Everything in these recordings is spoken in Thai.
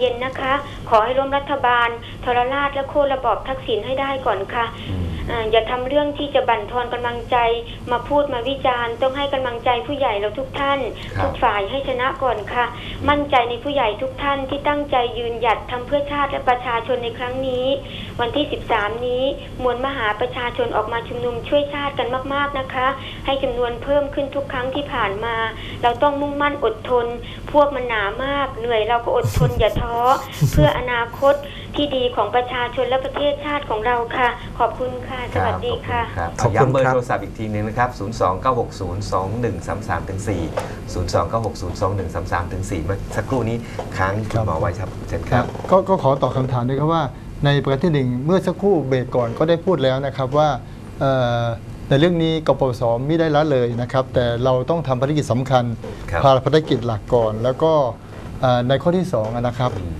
เย็นนะคะ ขอให้ร่วมรัฐบาลทรราชและโค่นระบอบทักษิณให้ได้ก่อนค่ะ อืมอ่าอย่าทำเรื่องที่จะบั่นทอนกำลังใจ มาพูดมาวิจารณ์ ต้องให้กำลังใจผู้ใหญ่เราทุกท่านครับทุกฝ่ายให้ชนะก่อนค่ะ มั่นใจในผู้ใหญ่ทุกท่านที่ตั้งใจยืนหยัดทำเพื่อชาติและประชาชนในครั้งนี้ วันที่ 13 นี้มวลมหาประชาชนออกมาชุมนุมช่วยชาติกันมาก ๆนะคะ ให้จำนวนเพิ่มขึ้นทุกครั้งที่ผ่านมา เราต้องมุ่งมั่นอดทน พวกมันหนามาก เหนื่อยเราก็อดทนอย่าท้อเพื่ออนาคตที่ดีของประชาชนและประเทศชาติของเราค่ะ ขอบคุณค่ะ สวัสดีค่ะครับขอบคุณย้ำเบอร์ครับโทรศัพท์อีกทีหนึงนะครับ 029602133ถึง4 029602133ถึง4เมื่อสักครู่นี้ค้างคุณหมอไว้ครับเชิญครับ ก็ก็ขอตอบคำถามด้วยครับว่าในประการที่หนึ่งเมื่อสักครู่เบรกก่อนก็ได้พูดแล้วนะครับว่าเอ่อในเรื่องนี้กปปสไม่ได้ละเลยนะครับ แต่เราต้องทำภารกิจสำคัญครับ ภารภารกิจหลักก่อน แล้วก็เอ่อในข้อที่สองนะครับอืม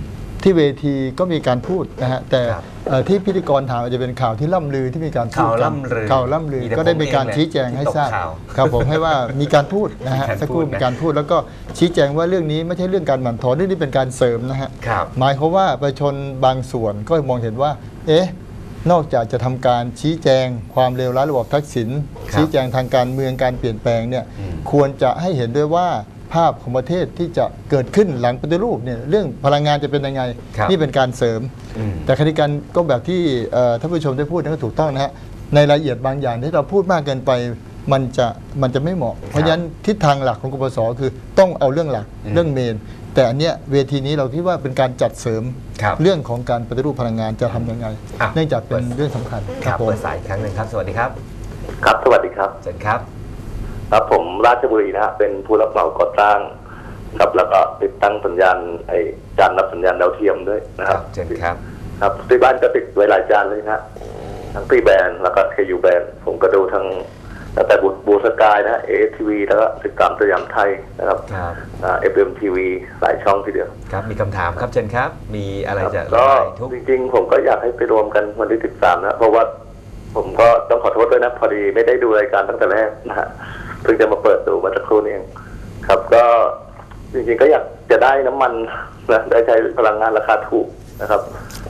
ที่เวทีก็มีการพูดนะฮะแต่ครับเอ่อที่พิธีกรถามอาจจะเป็นข่าวที่ล่ำลือที่มีการพูดข่าวกันล่ำลือข่าวล่ำลือมีแต่ก็ได้มีการผมเองแหละชี้แจงให้ทราบที่ตกข่าวครับผมให้ว่ามีการพูดนะฮะมีการสักครู่พูดนะมีการพูดแล้วก็ชี้แจงว่าเรื่องนี้ไม่ใช่เรื่องการหมั่นทอนเรื่องนี้เป็นการเสริมนะฮะครับหมายความว่าประชาชนบางส่วนก็มองเห็นว่า เอ๊ะนอกจากจะทำการชี้แจงความเลวร้ายระบบทักษิณครับชี้แจงทางการเมืองการเปลี่ยนแปลงเนี่ยอืมควรจะให้เห็นด้วยว่า ภาพของประเทศที่จะเกิดขึ้นหลังปฏิรูปเนี่ยเรื่องพลังงานจะเป็นยังไงครับนี่เป็นการเสริมอืมแต่ขณะเดียวกันก็แบบที่เอ่อท่านผู้ชมได้พูดนั่นก็ถูกต้องนะฮะในรายละเอียดบางอย่างที่เราพูดมากเกินไปมันจะมันจะไม่เหมาะ เพราะฉะนั้นทิศทางหลักของกปปสคือต้องเอาเรื่องหลักอืมเรื่องเมน แต่อันเนี้ยเวทีนี้เราคิดว่าเป็นการจัดเสริมครับเรื่องของการปฏิรูปพลังงานจะทำยังไงอะเนื่องจากเป็นเรื่องสำคัญครับผมเปิดสายอีกครั้งหนึ่งครับ สวัสดีครับ ครับสวัสดีครับเชิญครับ ครับผมราชบุรีนะฮะเป็นผู้รับเหมาก่อสร้างครับแล้วก็ติดตั้งสัญญาณไอ้จานรับสัญญาณดาวเทียมด้วยนะคครัรับบเชิญครับ ครับที่บ้านก็ติดไว้หลายจานเลยนะฮะทั้งปีแบนแล้วก็เคยูแบนผมก็ดูทั้งตั้งแต่บูบูสกายนะเอทีวีแล้วก็ติดตามสยามไทยนะครับครับเอฟเอ็มทีวีหลายช่องทีเดียวครับ มีคำถามครับเชิญครับ มีอะไรจะก็ระบายทุกจริง ๆ ผมก็อยากให้ไปรวมกันวันที่สิบสามนะ เพราะว่าผมก็ต้องขอโทษด้วยนะ พอดีไม่ได้ดูรายการตั้งแต่แรกนะฮะเพิ่งจะมาเปิดดูมาสักครู่นี้เองครับ ก็จริงๆก็อยากจะได้น้ำมันนะได้ใช้พลังงานราคาถูกนะครับ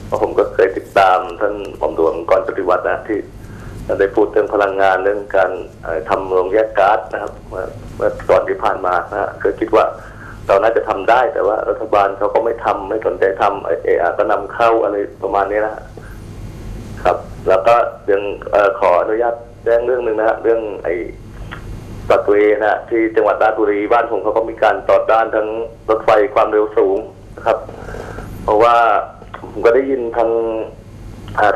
เพราะผมก็เคยติดตามท่านหม่อมหลวงก่อนปฏิวัตินะที่ได้พูดเรื่องพลังงานเรื่องการทำโรงแยกก๊าซนะครับ เมื่อเมื่อก่อนที่ผ่านมานะฮะก็คิดว่าเราน่าจะทำได้ แต่ว่ารัฐบาลเขาก็ไม่ทำไม่สนใจทำเอเออก็นำเข้าอะไรประมาณนี้นะครับ แล้วก็ยังอขออนุญาตแจ้งเรื่องหนึ่งนะฮะเรื่องไอ ตัดเวย์นะที่จังหวัดราชบุรีบ้านผมเขาก็มีการต่อด้านทั้งรถไฟความเร็วสูงนะครับ เพราะว่าผมก็ได้ยินทาง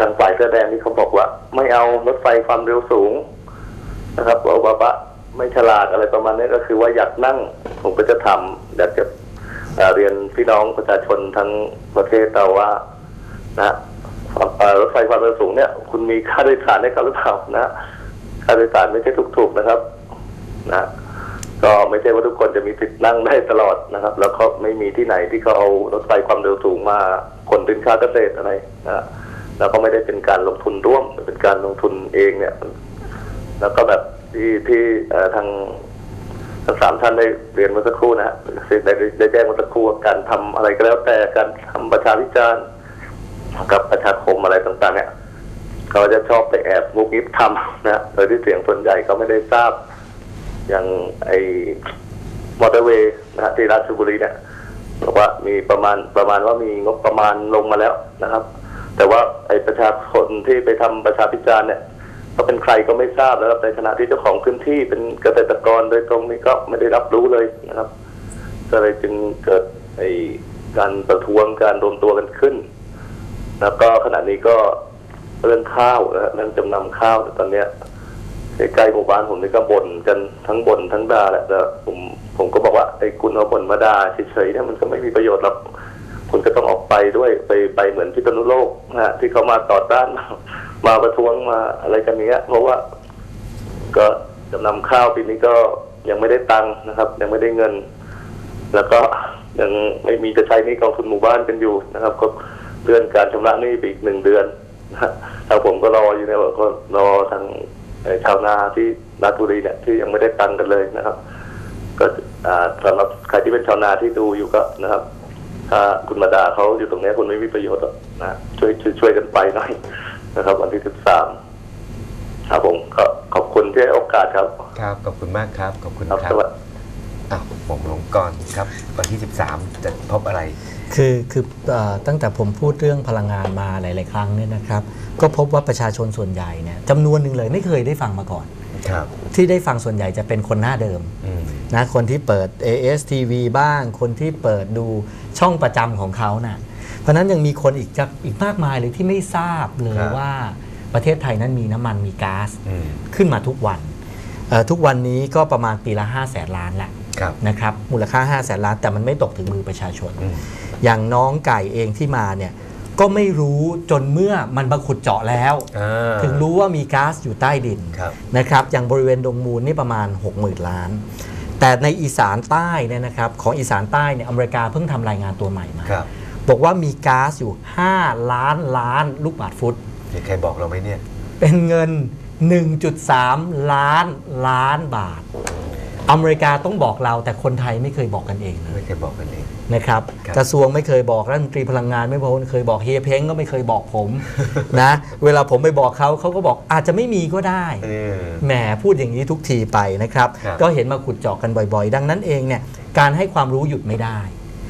ทางฝ่ายเสื้อแดงที่เขาบอกว่า ไม่เอารถไฟความเร็วสูง นะครับว่าว่าว่าไม่ฉลาดอะไรประมาณนี้ก็คือว่าอยากนั่งผมก็จะทำอยากจะเรียนพี่น้องประชาชนทั้งประเทศเราว่า นะรถไฟความเร็วสูงเนี่ย คุณมีค่าโดยสารให้เขาหรือเปล่านะ ค่าโดยสารไม่ใช่ถูกๆนะครับ นะก็ไม่ใช่ว่าทุกคนจะมีสิทธิ์นั่งได้ตลอดนะครับ แล้วก็ไม่มีที่ไหนที่เขาเอารถไฟความเร็วสูงมาคนเป็นค่าเกษตรอะไรนะแล้วก็ไม่ได้เป็นการลงทุนร่วมเป็นการลงทุนเองเนี่ย แล้วก็แบบที่ที่ทางทั้งสามท่านได้เรียนเมื่อสักครู่นะฮะได้ได้ได้แจ้งเมื่อสักครู่การทำอะไรก็แล้วแต่การทำประชาพิจารณ์กับประชาคมอะไรต่างๆ เนี่ยเขาจะชอบไปแอบงุกงิบทำนะฮะโดยที่เสียงส่วนใหญ่ก็ไม่ได้ทราบ อย่างไอมอเตอร์เวย์นะฮะที่ราชบุรีเนี่ยบอกว่ามีประมาณประมาณว่ามีงบประมาณลงมาแล้วนะครับ แต่ว่าไอประชาชนที่ไปทำประชาพิจารณ์เนี่ยก็เป็นใครก็ไม่ทราบแล้วในขณะที่เจ้าของพื้นที่เป็นเกษตรกรโดยตรงนี้ก็ไม่ได้รับรู้เลยนะครับ ก็เลยจึงเกิดไอการประท้วงการรวมตัวกันขึ้น แล้วก็ขณะนี้ก็เรื่องข้าวนะเรื่องจำนำข้าวแต่ตอนเนี้ย ใกล้ๆหมู่บ้านผมนี่ก็บ่นกันทั้งบ่นทั้งด่าแหละแต่ผมผมก็บอกว่าไอ้คุณเอาบ่นมาด่าเฉยๆเนี่ยมันก็ไม่มีประโยชน์หรอกคุณก็ต้องออกไปด้วยไปไปเหมือนพิษณุโลกนะฮะที่เขามาต่อต้านมาประท้วงมาอะไรกันเนี้ย เพราะว่า ก็จำนำข้าวปีนี้ก็ยังไม่ได้ตังค์นะครับ ยังไม่ได้เงิน แล้วก็ยังไม่มีจะใช้นี้กองทุนหมู่บ้านกันอยู่นะครับ ก็เลื่อนการชำระนี้ไปอีกหนึ่งเดือนนะฮะทางผมก็รออยู่เนี่ยก็รอทาง ชาวนาที่ราชบุรีเนี่ยที่ยังไม่ได้ตังค์กันเลยนะครับ ก็อ่าสำหรับใครที่เป็นชาวนาที่ดูอยู่ก็นะครับทถ้าคุณมาด่าเขาอยู่ตรงเนี้ยคุณไม่มีประโยชน์หรอกนะช่วยช่วยช่วยกันไปหน่อยนะครับ วันที่สิบสามครับผมก็ขอบคุณที่ให้โอกาสครับ ครับขอบคุณมากครับขอบคุณครับครัสบวัสดีอ้าวผมหลงกรครับ วันที่ 13 จะพบอะไร คือคือเออตั้งแต่ผมพูดเรื่องพลังงานมาหลาย ๆ ครั้งเนี่ยนะครับ ก็พบว่าประชาชนส่วนใหญ่เนี่ยจำนวนหนึ่งเลยไม่เคยได้ฟังมาก่อนครับที่ได้ฟังส่วนใหญ่จะเป็นคนหน้าเดิมอืมนะคนที่เปิด ASTV บ้าง คนที่เปิดดูช่องประจำของเขานะ่ะเพราะฉะนั้นยังมีคนอีกจะอีกมากมายเลยที่ไม่ทราบเลยครับว่าประเทศไทยนั้นมีน้ำมันมีก๊าซอืมขึ้นมาทุกวันเอ่อทุกวันนี้ก็ประมาณปีละ5 0 0แสนล้านแล้วครับนะครับมูลค่า5 0 0แสนล้านแต่มันไม่ตกถึงมือประชาชนอืมอย่างน้องไก่เองที่มาเนี่ย ก็ไม่รู้จนเมื่อมันมาขุดเจาะแล้ว อ่า ถึงรู้ว่ามีก๊าซอยู่ใต้ดินครับ นะครับอย่างบริเวณดงมูลนี่ประมาณ 60,000 ล้าน แต่ในอีสานใต้เนี่ยนะครับของอีสานใต้เนี่ยอเมริกาเพิ่งทำรายงานตัวใหม่มา ครับบอกว่ามีก๊าซอยู่ 5 ล้านล้านลูกบาศก์ฟุตมีใครบอกเราไหมเนี่ย เป็นเงิน 1.3 ล้านล้านบาท อเมริกาต้องบอกเราแต่คนไทยไม่เคยบอกกันเองเลยไม่เคยบอกกันเอง นะครับครับ กระทรวงไม่เคยบอกรัฐมนตรีพลังงานไม่เคยบอกเฮียเพ้งก็ไม่เคยบอกผม นะเวลาผมไปบอกเขาเขาก็บอกอาจจะไม่มีก็ได้ เออ แหมพูดอย่างนี้ทุกทีไปนะครับ ครับ ก็เห็นมาขุดเจาะกันบ่อยๆ ดังนั้นเองเนี่ยการให้ความรู้หยุดไม่ได้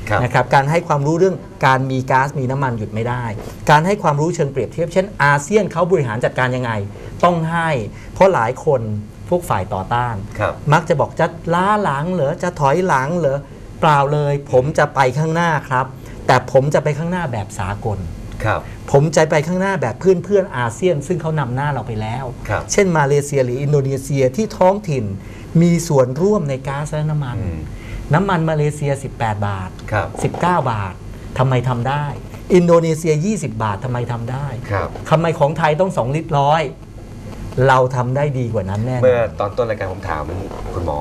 ครับ นะครับการให้ความรู้เรื่องการมีก๊าซมีน้ำมันหยุดไม่ได้ การให้ความรู้เชิงเปรียบเทียบเช่นอาเซียนเขาบริหารจัดการยังไง ต้องให้ เพราะหลายคน พวกฝ่ายต่อต้าน ครับ มักจะบอกจะล้าหลังเหรอจะถอยหลังเหรอเปล่าเลย ผมจะไปข้างหน้าครับ แต่ผมจะไปข้างหน้าแบบสากล ครับ ผมจะไปข้างหน้าแบบเพื่อนเพื่อนๆอาเซียน ซึ่งเขานำหน้าเราไปแล้ว ครับ เช่นมาเลเซียหรืออินโดนีเซียที่ท้องถิ่น มีส่วนร่วมในก๊าซและน้ำมัน อืม น้ำมันมาเลเซีย 18 บาท ครับ 19 บาททำไมทำได้ อินโดนีเซีย 20 บาททำไมทำได้ครับ ทำไมของไทยต้อง 2 ลิตรร้อย เราทำได้ดีกว่านั้นแน่นเมื่อตอนต้นรายการผมถามคุณหมอ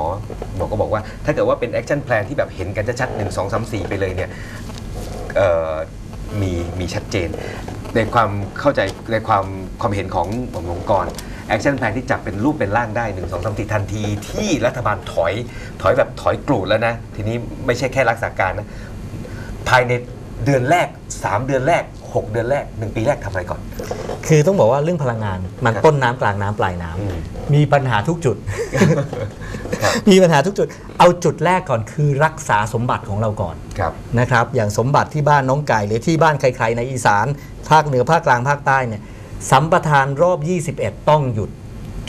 หมอก็บอกว่า ถ้าเกิดว่าเป็นแอคชั่นแพลนที่แบบเห็นกันชัดๆหนึ่งสองสามสี่ไปเลยเนี่ยเอ่อมีมีชัดเจน ในความเข้าใจในความความเห็นของผมองค์กรแอคชั่นแพลนที่จับเป็นรูปเป็นร่างได้1 2 3 4ทันที ที่รัฐบาลถอยถอยแบบถอยกรูดแล้วนะ ทีนี้ไม่ใช่แค่รักษาการนะ ภายในเดือนแรก 3 เดือนแรก 6 เดือนแรก 1 ปีแรกทำอะไรก่อน คือต้องบอกว่าเรื่องพลังงานมันครับต้นน้ำกลางน้ำปลายน้ำอืมมีปัญหาทุกจุดครับมีปัญหาทุกจุด เอาจุดแรกก่อนคือรักษาสมบัติของเราก่อนครับนะครับ อย่างสมบัติที่บ้านน้องไก่หรือที่บ้านใครๆในอีสานภาคเหนือภาคกลางภาคใต้เนี่ยสัมปทานรอบ 21 ต้องหยุด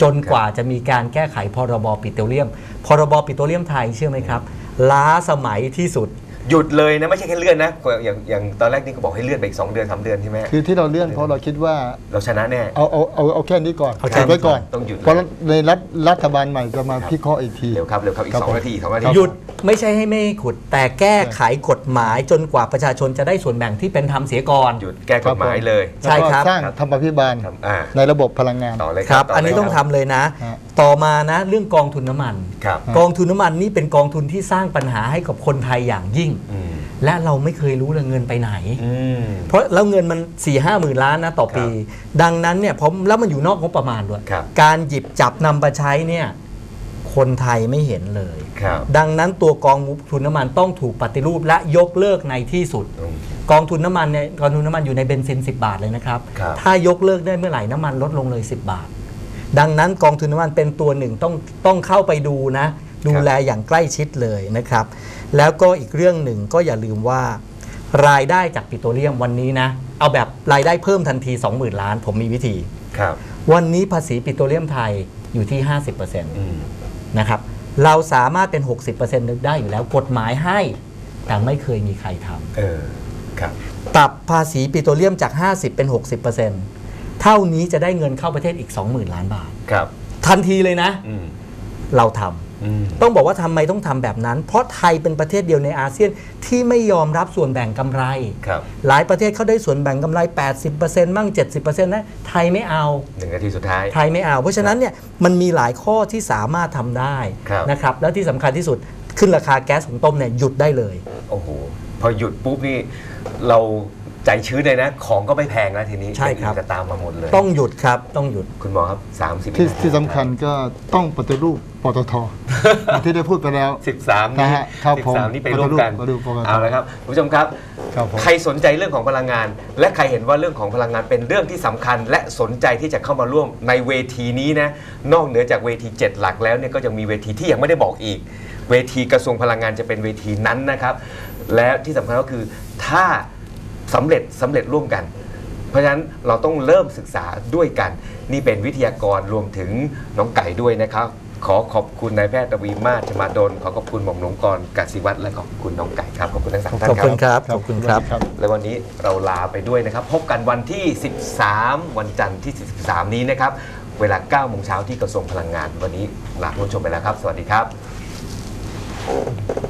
จนกว่าจะมีการแก้ไขพรบปิโตรเลียม พรบปิโตรเลียมไทยเชื่อไหมครับ ล้าสมัยที่สุด หยุดเลยนะไม่ใช่แค่เลื่อนนะอย่างอย่างตอนแรกนี่ก็บอกให้เลื่อนไปอีก2เดือน3เดือนใช่ไหมคือที่เราเลื่อนเพราะเราคิดว่าเราชนะแน่เอาเอาเอาเอาแค่นี้ก่อนเอาแค่นี้ ไว้ก่อนต้องหยุด เพราะในรัฐรัฐบาลใหม่จะมาครับพิเคราะห์อีกที เร็วครับเร็วครับอีกครับ2นาที2นาทีหยุดไม่ใช่ให้ไม่ให้ขุด แต่แก้ไขกฎหมายจนกว่าประชาชนจะได้ส่วนแบ่งที่เป็นธรรมเสียก่อน หยุดแก้กฎหมายเลย ใช่ครับแล้วก็สร้างธรรมาภิบาลทำอ่า ในระบบพลังงาน ต่อเลยคครัรับบต่อันนี้เลยต้องครัทำเลยนะ ฮะ ต่อมานะเรื่องกองทุนน้ำมัน ครับ กองทุนน้ำมันนี่เป็นกองทุนที่สร้างปัญหาให้กับคนไทยอย่างยิ่งอืม และเราไม่เคยรู้เลยเงินไปไหน อืม เพราะแล้วเงินมัน4ี่ห้าหมื่นล้านนะต่อปี ดังนั้นเนี่ยผมแล้วมันอยู่นอกงบประมาณด้วย ครับ การหยิบจับนำไปใช้เนี่ยคนไทยไม่เห็นเลย ครับดังนั้นตัวกองทุนน้ำมันต้องถูกปฏิรูปและยกเลิกในที่สุด อืม กองทุนน้ำมันเนี่ยกองทุนน้ำมันอยู่ในเบนซิน 10 บาทเลยนะครับ ครับ ถ้ายกเลิกได้เมื่อไหร่น้ำมันลดลงเลย 10 บาท ดังนั้นกองทุนน้ำมันเป็นตัวหนึ่งต้องต้องเข้าไปดูนะ ดูแลอย่างใกล้ชิดเลยนะครับ แล้วก็อีกเรื่องหนึ่งก็อย่าลืมว่ารายได้จากปิโตรเลียมวันนี้นะ เอาแบบรายได้เพิ่มทันที 20,000 ล้าน ผมมีวิธี ครับ วันนี้ภาษีปิโตรเลียมไทยอยู่ที่ 50%อืมนะครับ เราสามารถเป็น 60%นึกได้อยู่แล้วกฎหมายให้ แต่ไม่เคยมีใครทำเออครับปรับภาษีปิโตรเลียมจาก 50 เป็น 60%เท่านี้จะได้เงินเข้าประเทศอีก 20,000 ล้านบาท ครับ ทันทีเลยนะอืมเราทำอืม ต้องบอกว่าทำไมต้องทำแบบนั้น เพราะไทยเป็นประเทศเดียวในอาเซียนที่ไม่ยอมรับส่วนแบ่งกำไรครับหลายประเทศเขาได้ส่วนแบ่งกำไร 80%มั่ง 70%นะไทยไม่เอาหนึ่งนาทีสุดท้ายไทยไม่เอา เพราะฉะนั้นเนี่ยมันมีหลายข้อที่สามารถทำได้ครับนะครับแล้วที่สำคัญที่สุด ขึ้นราคาแก๊สหุงต้มเนี่ยหยุดได้เลย โอ้โหพอหยุดปุ๊บนี่เราใจชื้นเลยนะ ของก็ไม่แพงแล้วทีนี้ใช่ครับอย่างอื่นจะตามมาหมดเลย ต้องหยุดครับต้องหยุด คุณหมอครับ 30ที่ที่สำคัญก็ต้องปฏิรูปปตทอย่างที่ได้พูดไปแล้ว 13นี้นะฮะครับผม13นี้ไปร่วมกันปฏิรูปปฏิรูป เอาละครับคุณผู้ชมครับ ครับผม ใครสนใจเรื่องของพลังงาน และใครเห็นว่าเรื่องของพลังงานเป็นเรื่องที่สำคัญ และสนใจที่จะเข้ามาร่วมในเวทีนี้นะนอกเหนือจากเวที 7 หลักแล้วเนี่ยก็ยังมีเวทีที่ยังไม่ได้บอกอีก เวทีกระทรวงพลังงานจะเป็นเวทีนั้นนะครับ และที่สำคัญก็คือถ้าสำเร็จสำเร็จร่วมกัน เพราะฉะนั้นเราต้องเริ่มศึกษาด้วยกัน นี่เป็นวิทยากรรวมถึงน้องไก่ด้วยนะครับขอขอบคุณนายแพทย์ตวีมาศชมาดลขอขอบคุณหม่อมหลวงกรกสิวัตรและขอบคุณน้องไก่ครับขอบคุณทั้งสามท่านขอบคคุรัณบครับขอบคุณครับครับ และวันนี้เราลาไปด้วยนะครับ พบกันวันที่ 13 วันจันทร์ที่ 13 นี้นะครับ เวลา9โมงเช้าที่กระทรวงพลังงาน วันนี้ลาคุณผู้ชมไปแล้วครับ สวัสดีครับ Oh.